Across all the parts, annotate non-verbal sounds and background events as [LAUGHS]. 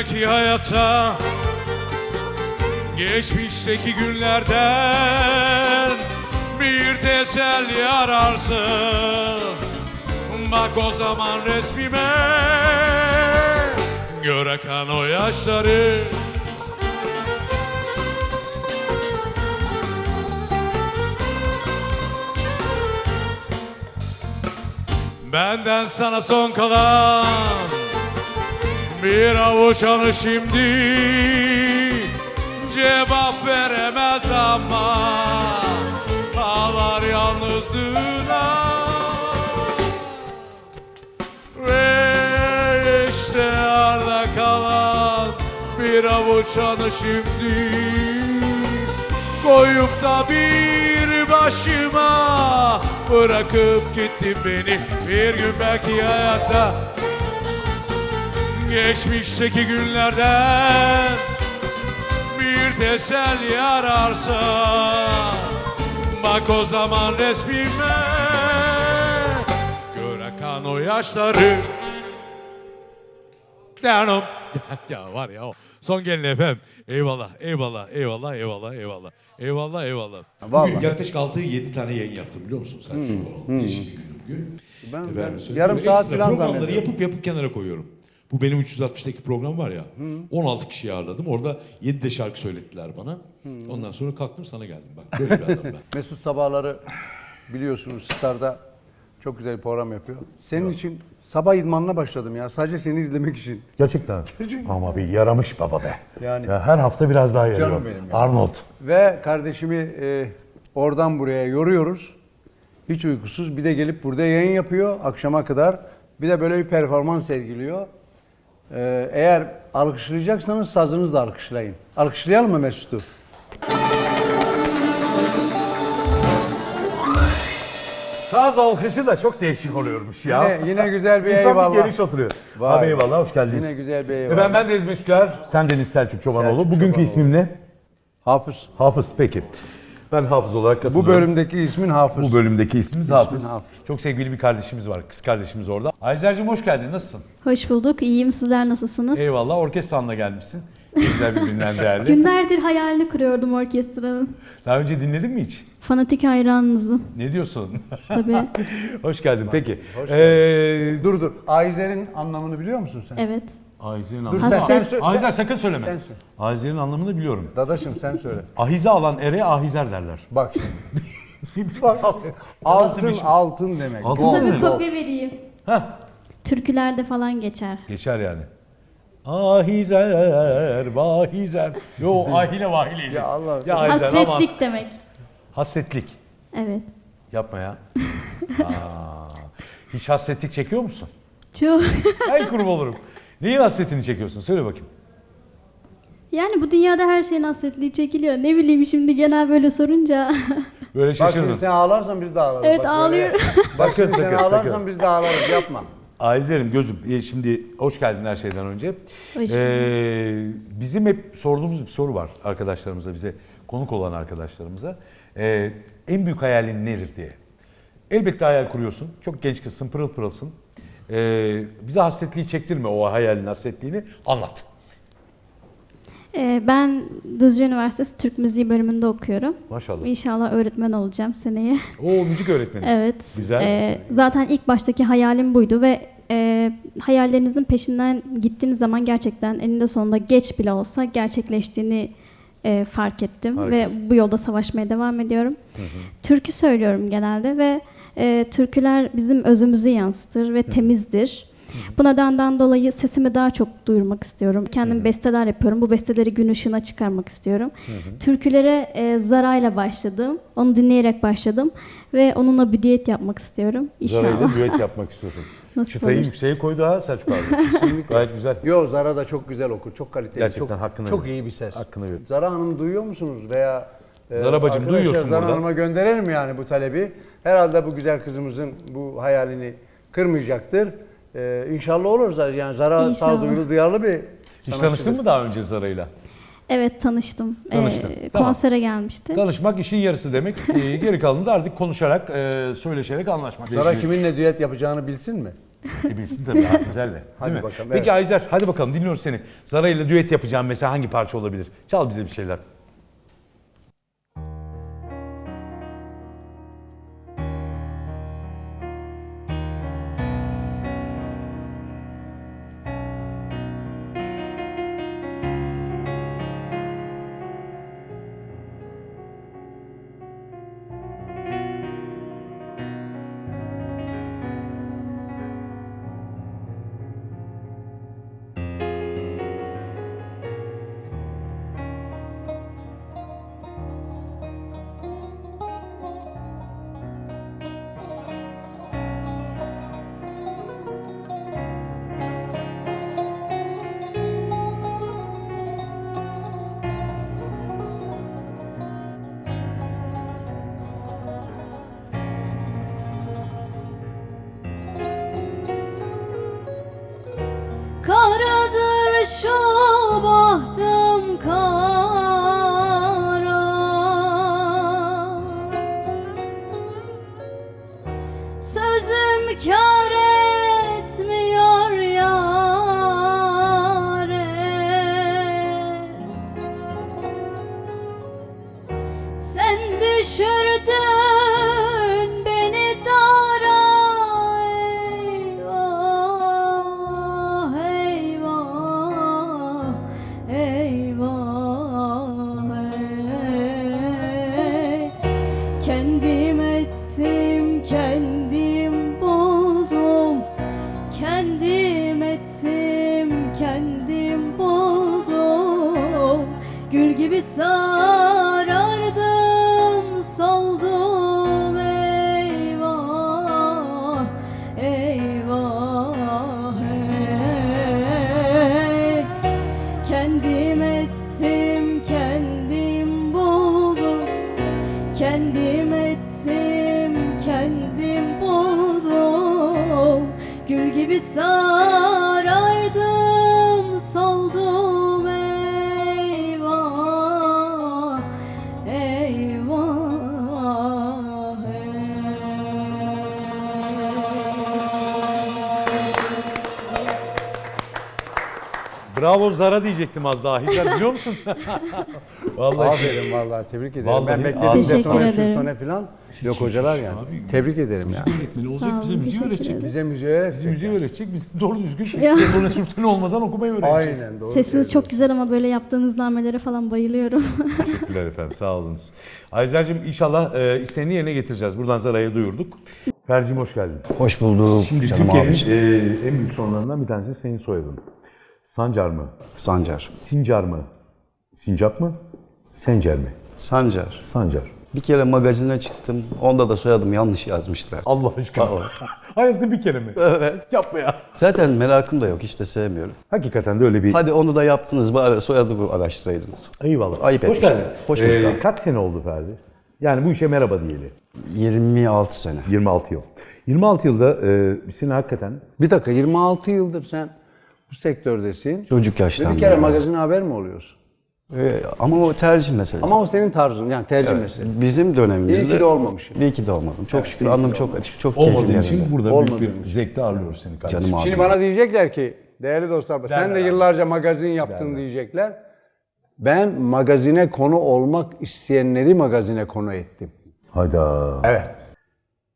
belki hayatta Geçmişteki günlerden bir teselli ararsın. Bak o zaman resmime Göre kan o yaşları. Benden sana son kalan Bir avuç anı şimdi. Cevap veremez ama Ağlar yalnızlığına. Ve işte arda kalan Bir avuç anı şimdi. Koyup da bir başıma Bırakıp gittin beni. Bir gün belki hayatta Geçmişteki günlerden Bir teselli ararsa Bak o zaman resmime kan o yaşları Devam. [LAUGHS] ya var ya o. Son gelin efendim. Eyvallah, eyvallah, eyvallah, eyvallah, eyvallah. Eyvallah, eyvallah. Vallahi. Bugün yaklaşık 6-7 tane yayın yaptım biliyor musun sen şu Değişik bir gün bugün. Ben- ben yarım saat falan Programları zannediyorum. yapıp yapıp kenara koyuyorum. Bu benim 360'daki program var ya. 16 kişiyi ağırladım. Orada 7 de şarkı söylettiler bana. Ondan sonra kalktım sana geldim. Bak böyle bir adam ben. [LAUGHS] Mesut sabahları biliyorsunuz Star'da çok güzel bir program yapıyor. Senin için sabah idmanına başladım ya. Sadece seni izlemek için. Gerçekten. Ama bir yaramış baba be. Yani. Ya her hafta biraz daha yarıyor. Canım benim ya. Arnold. Ve kardeşimi e, oradan buraya yoruyoruz. Hiç uykusuz. Bir de gelip burada yayın yapıyor akşama kadar. Bir de böyle bir performans sergiliyor. E, eğer alkışlayacaksanız sazınızla alkışlayın. Alkışlayalım mı Mesut'u? Saz alkışı da çok değişik oluyormuş ya. Yine, yine güzel bir İnsan eyvallah. bir geniş oturuyor. Vay. Abi eyvallah hoş geldiniz. Yine güzel bir eyvallah. Efendim ben Deniz Mesutlar. Sen Deniz Selçuk Çobanoğlu. Selçuk Bugünkü Çobanoğlu. ismim ne? Hafız. Hafız peki. Ben Hafız olarak Bu katılıyorum. bölümdeki ismin Hafız. Bu bölümdeki ismimiz Hafız. Hafız. Çok sevgili bir kardeşimiz var. Kız kardeşimiz orada. Ayzer'cim hoş geldin. Nasılsın? Hoş bulduk. İyiyim. Sizler nasılsınız? Eyvallah. Orkestranla gelmişsin. Güzel bir günden değerli. [LAUGHS] Günlerdir hayalini kuruyordum orkestranın. Daha önce dinledin mi hiç? Fanatik hayranınızım. Ne diyorsun? Tabii. [LAUGHS] hoş geldin. Peki. Hoş Ee, Dur dur. Ayzer'in anlamını biliyor musun sen? evet. Ayzer'in Dur anlamını... sen, sen, söyle. Ayzer sakın söyleme. Sen söyle. Ayzer'in anlamını biliyorum. Dadaşım sen söyle. Ahize alan ere ahizer derler. Bak şimdi. [LAUGHS] altın altın demek. Altın Size bir kopya vereyim. Heh. Türkülerde falan geçer. Geçer yani. Ahizer, vahizer. Yo ahile vahileydi. Ya Allah- Ya Ahizer ama- Hasretlik demek. Hasretlik. Evet. Yapma ya. [LAUGHS] Aa, hiç hasretlik çekiyor musun? Çok. Ay kurum olurum. Neyin hasretini çekiyorsun? Söyle bakayım. Yani bu dünyada her şeyin hasretliği çekiliyor. Ne bileyim şimdi genel böyle sorunca. [LAUGHS] Böyle Bak şimdi sen ağlarsan biz de ağlarız. Evet, Bak böyle- ağlıyorum. Bak şimdi sen sakın, ağlarsan sakın. biz de ağlarız yapma. Ayzer'im gözüm e, şimdi hoş geldin her şeyden önce. Hoş Ee, bizim hep sorduğumuz bir soru var arkadaşlarımıza bize konuk olan arkadaşlarımıza. Ee, en büyük hayalin nedir diye. Elbette hayal kuruyorsun. Çok genç kızsın, pırıl pırılsın. Ee, bize hasretliği çektirme o hayalin hasretliğini anlat. Ee, ben Düzce Üniversitesi Türk Müziği bölümünde okuyorum. Maşallah. İnşallah öğretmen olacağım seneye. O müzik öğretmeni. Evet. Güzel. Ee, zaten ilk baştaki hayalim buydu ve e, hayallerinizin peşinden gittiğiniz zaman gerçekten eninde sonunda geç bile olsa gerçekleştiğini e, fark ettim Harika. ve bu yolda savaşmaya devam ediyorum. Türkü söylüyorum genelde ve e, türküler bizim özümüzü yansıtır ve temizdir. Bu nedenden dolayı sesimi daha çok duyurmak istiyorum. Kendim besteler yapıyorum. Bu besteleri gün ışığına çıkarmak istiyorum. Türkülere e, Zara'yla başladım. Onu dinleyerek başladım ve onunla bir düet yapmak istiyorum. Zara'yla İnşallah. düet yapmak istiyorsun. [LAUGHS] Nasip Çıtayı olursa. yükseğe koydu ha Selçuk abi. [LAUGHS] Gayet güzel. Yo Zara da çok güzel okur. Çok kaliteli. Gerçekten çok, hakkını Çok iyi bir ses. Hakkını verin. Zara Hanım duyuyor musunuz? Veya Zara bacım, duyuyorsun Zara buradan. Hanım'a gönderelim yani bu talebi. Herhalde bu güzel kızımızın bu hayalini kırmayacaktır. E, inşallah olur. Yani Zara İnşallah. sağduyulu, duyarlı bir Hiç tanıştın mı daha önce Zara'yla? Evet tanıştım. Tanıştın, Ee, tamam. Konsere gelmişti. Tanışmak işin yarısı demek. [LAUGHS] Ee, geri kalanı da artık konuşarak, e, söyleşerek anlaşmak. Zara kiminle düet yapacağını bilsin mi? E bilsin tabii. Ha, güzel de. Hadi Değil mi? bakalım, Peki evet. Ayzer hadi bakalım dinliyoruz seni. Zara ile düet yapacağım mesela hangi parça olabilir? Çal bize bir şeyler. sabah Gül gibi sarardım, Bravo Zara diyecektim az daha. Hicret biliyor musun? [LAUGHS] Vallahi şey- Aferin vallahi tebrik ederim. Vallahi ben bekledim ağzına defane sağlık. Teşekkür şutone falan. Yok hocalar yani. Tebrik ederim ya. Öğretmeni Sağ olacak bize olun, müziği teşekkür öğretecek. ederim. Bize müziğe Bizi müziği öğretecek, bize doğru düzgün [LAUGHS] şiir sürtün olmadan okumayı öğreteceğiz. Aynen doğru. Sesiniz çok güzel ama böyle yaptığınız namelere falan bayılıyorum. [LAUGHS] Teşekkürler efendim, sağ olunuz. Ayzer'cim inşallah e, isteğini yerine getireceğiz. Buradan Zara'ya duyurduk. Ferciğim hoş geldin. Hoş bulduk Şimdi canım Türkiye'nin e, en büyük sorunlarından bir tanesi senin soyadın. Sancar mı? Sancar. Sincar mı? Sincap mı? Sencer mi? Sancar. Sancar. Bir kere magazine çıktım. Onda da soyadım yanlış yazmışlar. Allah aşkına. [LAUGHS] Hayatta bir kere mi? Evet. Yapma ya. Zaten merakım da yok. Hiç de sevmiyorum. Hakikaten de öyle bir... Hadi onu da yaptınız. Bari soyadımı araştıraydınız. Eyvallah. Ayıp Hoş etmişler. geldin. Hoş bulduk Ee, kaç sene oldu Ferdi? Yani bu işe merhaba diyeli. 26 sene. 26 yıl. 26 yılda e, seni hakikaten Bir dakika 26 yıldır sen bu sektördesin. Çocuk Ve yaştan. bir kere beri. magazine haber mi oluyorsun? Ee, ama o tercih meselesi. Ama o senin tarzın yani tercih meselesi. Bizim dönemimizde... İyi ki de olmamışım. İyi ki de olmadım. Çok şükür alnım çok açık, çok olmadığın keyifli için yerinde. burada Olmadığın büyük bir zevkle ağırlıyoruz seni kardeşim. Canım abi. Şimdi bana diyecekler ki değerli dostlar sen de Derler abi. yıllarca magazin yaptın diyecekler. Ben magazine konu olmak isteyenleri magazine konu ettim. Hayda. Evet.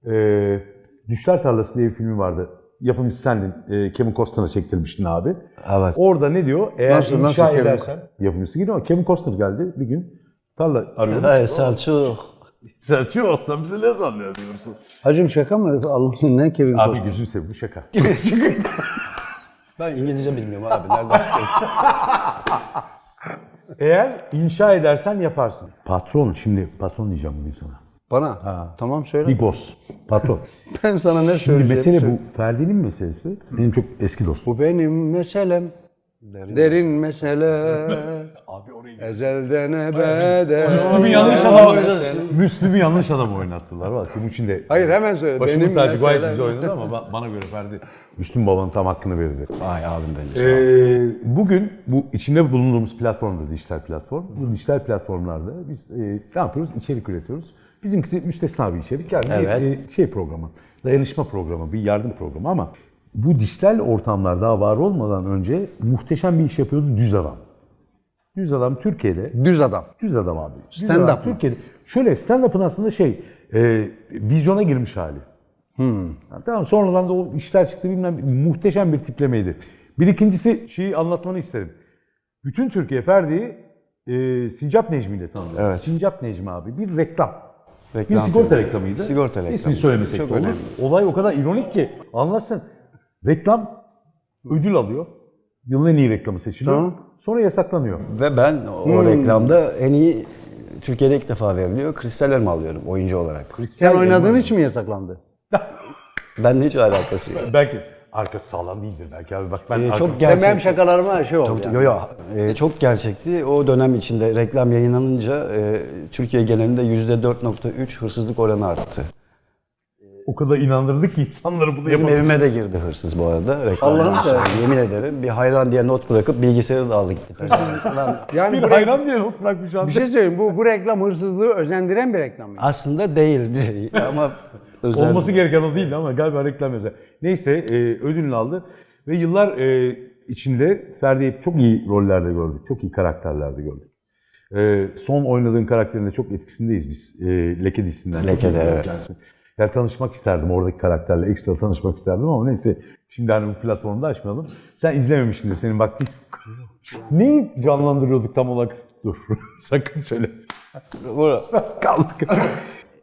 Ee, Düşler Tarlası diye bir filmi vardı. Yapımcısı sendin. Ee, Kevin Costner'a çektirmiştin abi. Evet. Orada ne diyor? Eğer Nasıl, nasıl inşa Kevin edersen... Yapımcısı gidiyor. Kevin Costner geldi bir gün. Tarla arıyoruz. Hayır Selçuk. [LAUGHS] Selçuk olsan bizi ne zannediyor diyorsun? Hacım şaka mı? Allah'ın ne Kevin Abi Costner? gözünü seveyim bu şaka. [LAUGHS] Ben İngilizce bilmiyorum abi. Nereden? Eğer inşa edersen yaparsın. Patron, şimdi patron diyeceğim bugün sana. Bana. Tamam söyle. Big boss, patron. [LAUGHS] Ben sana ne Şimdi söyleyeceğim? mesele bu. Ferdi'nin meselesi benim çok eski dostum. Bu benim meselem. Derin, mesele. [LAUGHS] Abi orayı Ezelden ebede. Müslüm'ü yanlış adam Müslüm'ü yanlış adam oynattılar. Bak Timuçin de Hayır hemen söyle. başımın Benim tacı gayet meselem. güzel oynadı ama ba- bana göre Ferdi Müslüm babanın tam hakkını verirdi. Ay abim benim. sağ ol. Ee, bugün bu içinde bulunduğumuz platformda dijital platform. Bu dijital platformlarda biz e, ne yapıyoruz? İçerik üretiyoruz. Bizimkisi müstesna bir içerik. Yani bir Evet. e, şey programı, dayanışma programı, bir yardım programı ama bu dijital ortamlar daha var olmadan önce muhteşem bir iş yapıyordu Düz Adam. Düz Adam Türkiye'de Düz adam. Düz adam abi. Düz Stand-up adam mı? Türkiye'de. Şöyle stand-up'ın aslında şey, e, vizyona girmiş hali. Hmm. Ha, tamam sonradan da o işler çıktı bilmem muhteşem bir tiplemeydi. Bir ikincisi şeyi anlatmanı isterim. Bütün Türkiye Ferdi'yi e, Sincap Necmi ile tanıdı. Evet. Sincap Necmi abi bir reklam. Reklam bir sigorta filmi. reklamıydı. Sigorta reklamı. İsmini söylemesek Çok de olur. önemli. Olay o kadar ironik ki anlatsın. Reklam ödül alıyor. Yılın en iyi reklamı seçiliyor. Tamam. Sonra yasaklanıyor. Ve ben o reklamda en iyi Türkiye'de ilk defa veriliyor. Kristal elma alıyorum oyuncu olarak. Sen oynadığın için mi yasaklandı? [LAUGHS] Bende hiç alakası yok. Belki arkası sağlam değildir belki abi. Bak ben Ee, çok benim gerçek. şakalarıma şey oldu. yani. Yo yo. Ee, çok gerçekti. O dönem içinde reklam yayınlanınca e, Türkiye genelinde %4.3 hırsızlık oranı arttı. o kadar inandırdık ki insanları bunu Benim yapalım. evime de girdi hırsız bu arada. Reklamdan Allah'ını sonra. Yemin ederim bir hayran diye not bırakıp bilgisayarı da aldı gitti. Lan, Yani Bir bu, hayran diye not bırakmış abi. bir şey söyleyeyim. Bu, bu reklam hırsızlığı özendiren bir reklam mı? aslında değildi [LAUGHS] ama özel. Olması gereken o değildi ama galiba reklam özel. Neyse e, ödülünü aldı ve yıllar e, içinde Ferdi'yi çok iyi rollerde gördük. Çok iyi karakterlerde gördük. E, son oynadığın karakterinde çok etkisindeyiz biz. E, Leke dizisinden. Leke'de, evet. kendisi. Yani tanışmak isterdim oradaki karakterle. Ekstra tanışmak isterdim ama neyse. Şimdi hani bu platformda açmayalım. Sen izlememişsin de senin vaktin. Neyi canlandırıyorduk tam olarak? Dur [LAUGHS] sakın söyle. Kaldık.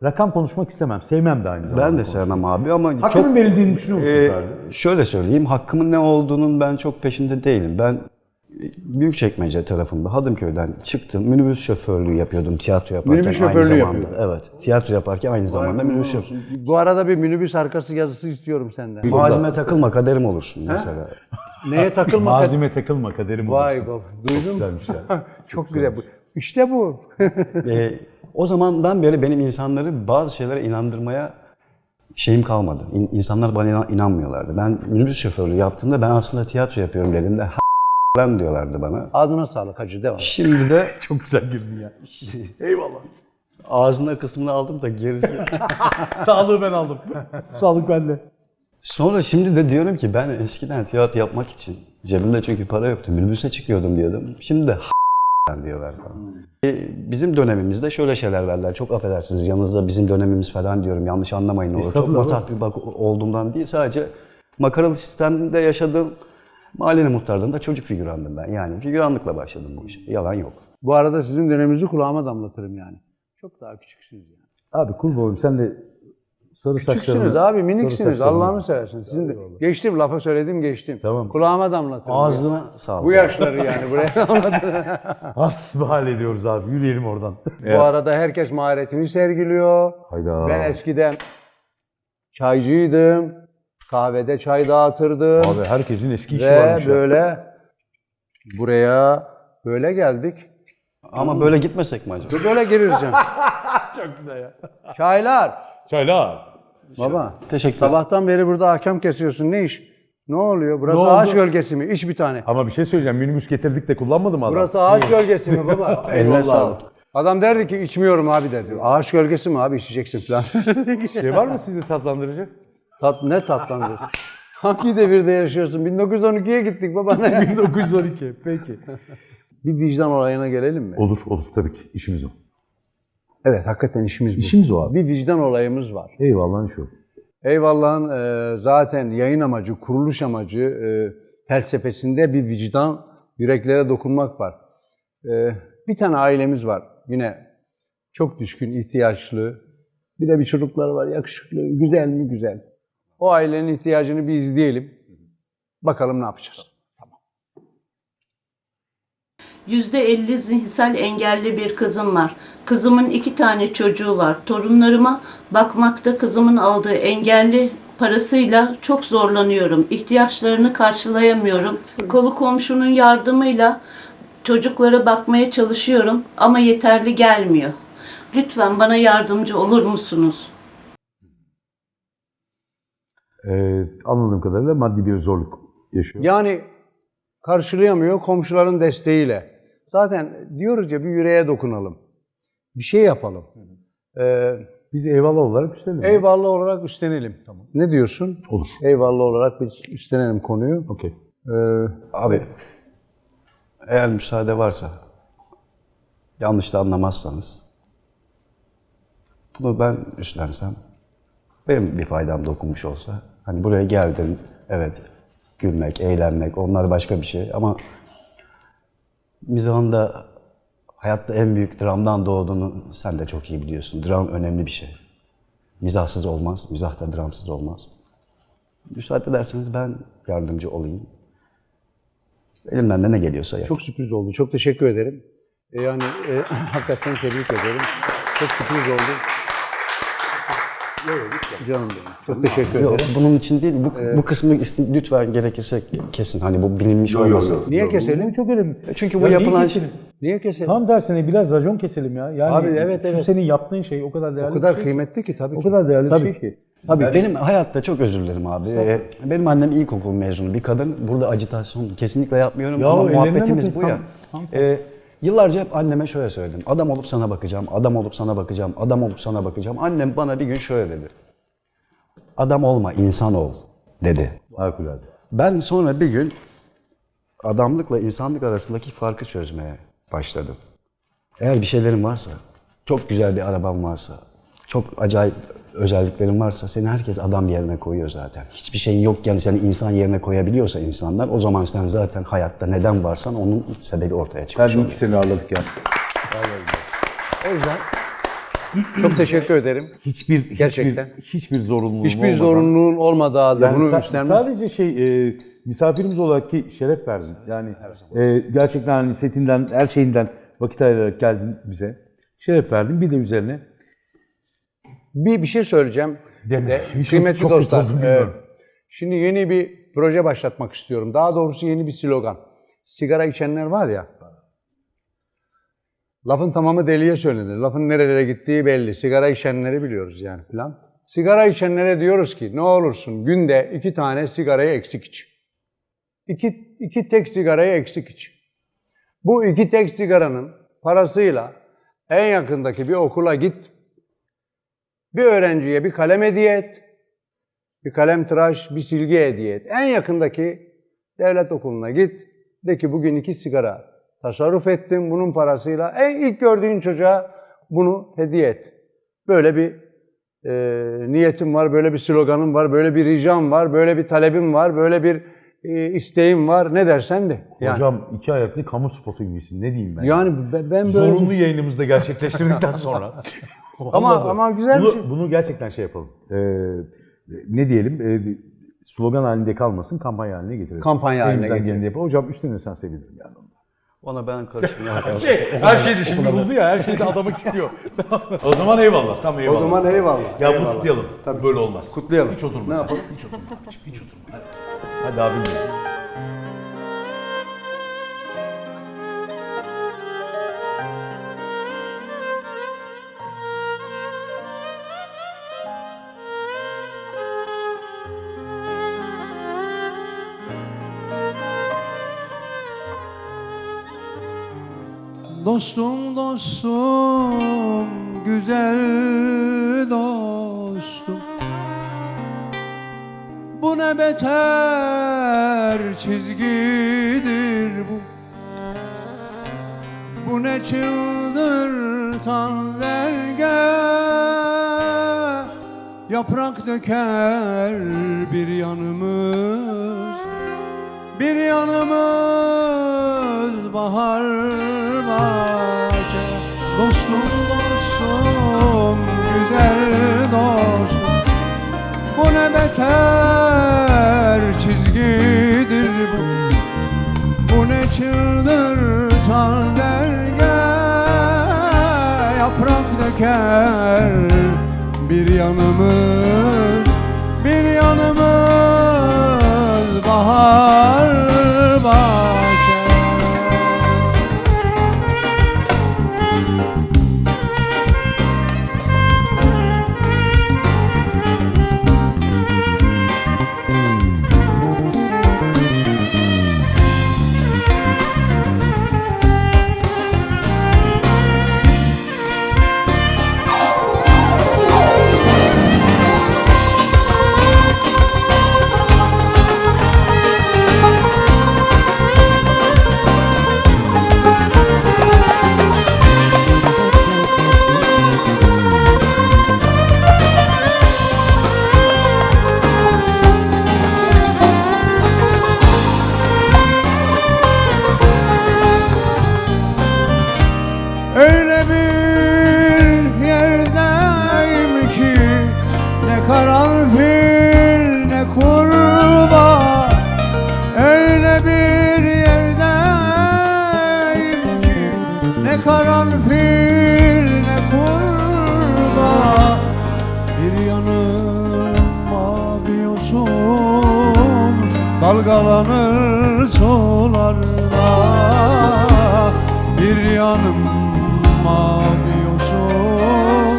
Rakam konuşmak istemem. Sevmem de aynı zamanda. Ben de sevmem abi ama Hakkının çok verildiğini düşünüyor musun Ferdi? şöyle söyleyeyim, hakkımın ne olduğunun ben çok peşinde değilim. Ben Büyükçekmece tarafında Hadımköy'den çıktım. Minibüs şoförlüğü yapıyordum tiyatro yaparken Minibüs aynı şoförlüğü zamanda. yapıyordun. Evet, tiyatro yaparken aynı zamanda minibüs şoförü. Bu arada bir minibüs arkası yazısı istiyorum senden. Malzeme takılma kaderim olursun mesela. Neye [LAUGHS] takılma? Malzeme takılma kaderim Vay olursun. baba. Duydun mu? Güzelmiş ya. [LAUGHS] Çok güzel bu. İşte bu. Ee, [LAUGHS] o zamandan beri benim insanları bazı şeylere inandırmaya şeyim kalmadı. İn- İnsanlar bana inan- inanmıyorlardı. Ben minibüs şoförlüğü yaptığımda ben aslında tiyatro yapıyorum dediğimde "Ha, lan diyorlardı bana. Ağzına sağlık hacı devam. Şimdi de [LAUGHS] Çok güzel girdin ya. [LAUGHS] Eyvallah. ağzına kısmını aldım da gerisi [LAUGHS] Sağlığı ben aldım. Sağlık bende. Sonra şimdi de diyorum ki ben eskiden tiyatro yapmak için cebimde çünkü para yoktu. Minibüse çıkıyordum diyordum. Şimdi de "Ha, diyorlar falan. E, bizim dönemimizde şöyle şeyler verler. Çok affedersiniz yanınızda bizim dönemimiz falan diyorum. Yanlış anlamayın olur. Çok matah bir bak olduğumdan değil. Sadece makaralı sistemde yaşadığım mahallenin muhtarlığında çocuk figürandım ben. Yani figüranlıkla başladım bu işe. Yalan yok. Bu arada sizin döneminizi kulağıma damlatırım yani. Çok daha küçüksünüz yani. Abi kul boyum sen de sarı Küçüksünüz saçlarını... abi sarı miniksiniz. saçlarını- Allah'ını seversin. Sizin de, geçtim lafa söyledim geçtim. Tamam. Kulağıma damlatırım. Ağzına sağlık. Bu yaşları yani buraya. [LAUGHS] Hasbihal ediyoruz abi. Yürüyelim oradan. Bu arada herkes maharetini sergiliyor. Hayda. Ben eskiden çaycıydım. Kahvede çay dağıtırdım. Abi herkesin eski işi Ve varmış ya. böyle buraya böyle geldik. Ama böyle gitmesek mi acaba? Böyle gireceğim. [LAUGHS] Çok güzel ya. Çaylar. Çaylar. Baba. Teşekkür Sabahtan beri burada hakem kesiyorsun. Ne iş? Ne oluyor? Burası Ne oldu? ağaç gölgesi mi? İç bir tane. Ama bir şey söyleyeceğim. Minibüs getirdik de kullanmadı mı adam? Burası ağaç gölgesi mi baba? [LAUGHS] Eline sağlık. Adam derdi ki içmiyorum abi derdi. Ağaç gölgesi mi abi içeceksin falan. [LAUGHS] Şey var mı sizde tatlandırıcı? Tat ne tatlandı? [LAUGHS] Hangi devirde yaşıyorsun? 1912'ye gittik baba ne? 1912. Peki. bir vicdan olayına gelelim mi? Olur olur tabii ki. İşimiz o. Evet hakikaten işimiz bu. İşimiz o abi. Bir vicdan olayımız var. Eyvallah şu. Eyvallah'ın e, zaten yayın amacı, kuruluş amacı e, felsefesinde bir vicdan, yüreklere dokunmak var. E, bir tane ailemiz var yine çok düşkün, ihtiyaçlı. Bir de bir çocukları var yakışıklı, güzel mi güzel. O ailenin ihtiyacını bir izleyelim. Bakalım ne yapacağız. %50 zihinsel engelli bir kızım var. Kızımın iki tane çocuğu var. Torunlarıma bakmakta kızımın aldığı engelli parasıyla çok zorlanıyorum. İhtiyaçlarını karşılayamıyorum. Kolu komşunun yardımıyla çocuklara bakmaya çalışıyorum ama yeterli gelmiyor. Lütfen bana yardımcı olur musunuz? Ee, anladığım kadarıyla maddi bir zorluk yaşıyor. Yani karşılayamıyor komşuların desteğiyle. Zaten diyoruz ya bir yüreğe dokunalım. Bir şey yapalım. Ee, Biz eyvallah olarak üstlenelim. Eyvallah olarak üstlenelim. Ne diyorsun? Olur. Eyvallah olarak biz üstlenelim konuyu. Okey. Ee, Abi eğer müsaade varsa yanlış da anlamazsanız bunu ben üstlensem benim bir faydam dokunmuş olsa hani buraya geldim evet gülmek, eğlenmek onlar başka bir şey ama mizahın da hayatta en büyük dramdan doğduğunu sen de çok iyi biliyorsun. Dram önemli bir şey. Mizahsız olmaz, mizah da dramsız olmaz. Müsaade ederseniz ben yardımcı olayım. Elimden de ne geliyorsa yap. çok sürpriz oldu. Çok teşekkür ederim. Ee, yani e, [LAUGHS] hakikaten tebrik ederim. Çok sürpriz oldu. Canım benim. Çok teşekkür Yok, ederim. bunun için değil. Bu, bu kısmı is- lütfen gerekirse kesin. Hani bu bilinmiş olmasın. Niye keselim? Çok önemli. Çünkü bu Ya niye yapılan keselim? Niye keselim? Tam tersine biraz racon keselim ya. Yani Abi, evet, şu evet. senin yaptığın şey o kadar değerli o kadar şey. kıymetli ki tabii O ki. kadar değerli Tabii. bir şey ki. Tabii benim hayatta çok özür dilerim abi. Ee, benim annem ilkokul mezunu bir kadın. Burada acitasyon kesinlikle yapmıyorum Ya ama ellerine muhabbetimiz bu ya. tamam, Ee, yıllarca hep anneme şöyle söyledim. Adam olup sana bakacağım, adam olup sana bakacağım, adam olup sana bakacağım. Annem bana bir gün şöyle dedi. Adam olma, insan ol dedi. Harikulade. Ben sonra bir gün adamlıkla insanlık arasındaki farkı çözmeye başladım. Eğer bir şeylerin varsa, çok güzel bir araban varsa, çok acayip özelliklerin varsa seni herkes adam yerine koyuyor zaten. Hiçbir şeyin yokken seni insan yerine koyabiliyorsa insanlar o zaman sen zaten hayatta neden varsan onun sebebi ortaya çıkmış Ben oluyor. iki seni ağırladık ya. O yüzden çok teşekkür ederim. Hiçbir, Gerçekten. hiçbir, hiçbir zorunluluğum Hiçbir olmadan- zorunluluğun olmadığı halde Yani bunu sa- üstlenmek. sadece şey e, misafirimiz olarak ki şeref verdin. Yani e, gerçekten hani setinden, her şeyinden vakit ayırarak geldin bize. Şeref verdin. Bir de üzerine Bir bir şey söyleyeceğim. Deme. De, Çok- kıymetli çok dostlar. oldum, e, şimdi yeni bir proje başlatmak istiyorum. Daha doğrusu yeni bir slogan. Sigara içenler var ya. Lafın tamamı deliye söylenir. Lafın nerelere gittiği belli. Sigara içenleri biliyoruz yani falan. Sigara içenlere diyoruz ki ne olursun günde iki tane sigarayı eksik iç. İki, iki tek sigarayı eksik iç. Bu iki tek sigaranın parasıyla en yakındaki bir okula git. Bir öğrenciye bir kalem hediye et. Bir kalem tıraş, bir silgi hediye et. En yakındaki devlet okuluna git. De ki bugün iki sigara tasarruf ettim bunun parasıyla. En ilk gördüğün çocuğa bunu hediye et. Böyle bir e, niyetim var, böyle bir sloganım var, böyle bir ricam var, böyle bir talebim var, böyle bir e, isteğim var. Ne dersen de. Yani, hocam iki ayaklı kamu spotu gibisin. Ne diyeyim ben? yani ben ben böyle... Zorunlu yayınımızda gerçekleştirdikten [LAUGHS] sonra. Ama- Olmadı. ama güzel bir bunu, şey. Bunu gerçekten şey yapalım. Ee, ne diyelim? Ee, slogan halinde kalmasın, kampanya haline getirelim. Kampanya haline Elimizden getirelim. yapalım. Hocam üstlenirsen sevinirim yani. Ona ben karışmıyorum. [LAUGHS] Şey, her şey de şimdi buldu ya, her şey de adamı kilitliyor. [LAUGHS] o zaman eyvallah, tam eyvallah. O zaman eyvallah. Ya bunu eyvallah. kutlayalım. Tabii. Böyle olmaz. Kutlayalım. Hiç oturma Ne sen. yapalım? Hiç oturma hiç oturma. Hadi, Hadi abim benim. Dostum dostum güzel dostum. Bu ne beter çizgidir bu. Bu ne çıldırtan delge. Yaprak döker bir yanımız bir yanımız bahar bahçe Dostum dostum güzel dostum. Bu ne beter çizgidir bu. Bu ne çıldırtan delge Yaprak döker bir yanımız Bir yanımız bahar karanfil ne kurbağa Bir yanım mavi yosun Dalgalanır sularda Bir yanım mavi yosun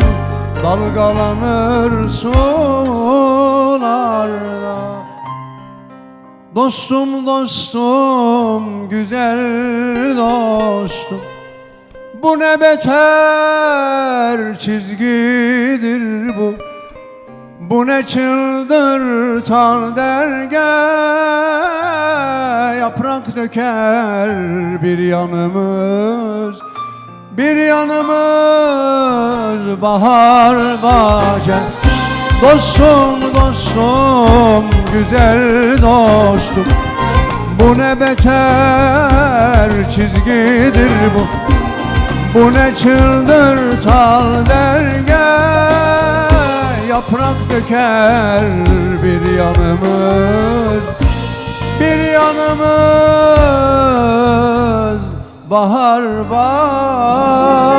Dalgalanır sularda Dostum dostum güzel dostum Bu ne beter çizgidir bu? Bu ne çıldırtan derge Yaprak döker bir yanımız Bir yanımız bahar bahçe. Dostum dostum güzel dostum. Bu ne beter çizgidir bu bu ne çıldır tal derge Yaprak döker bir yanımız. Bir yanımız Bahar bahar.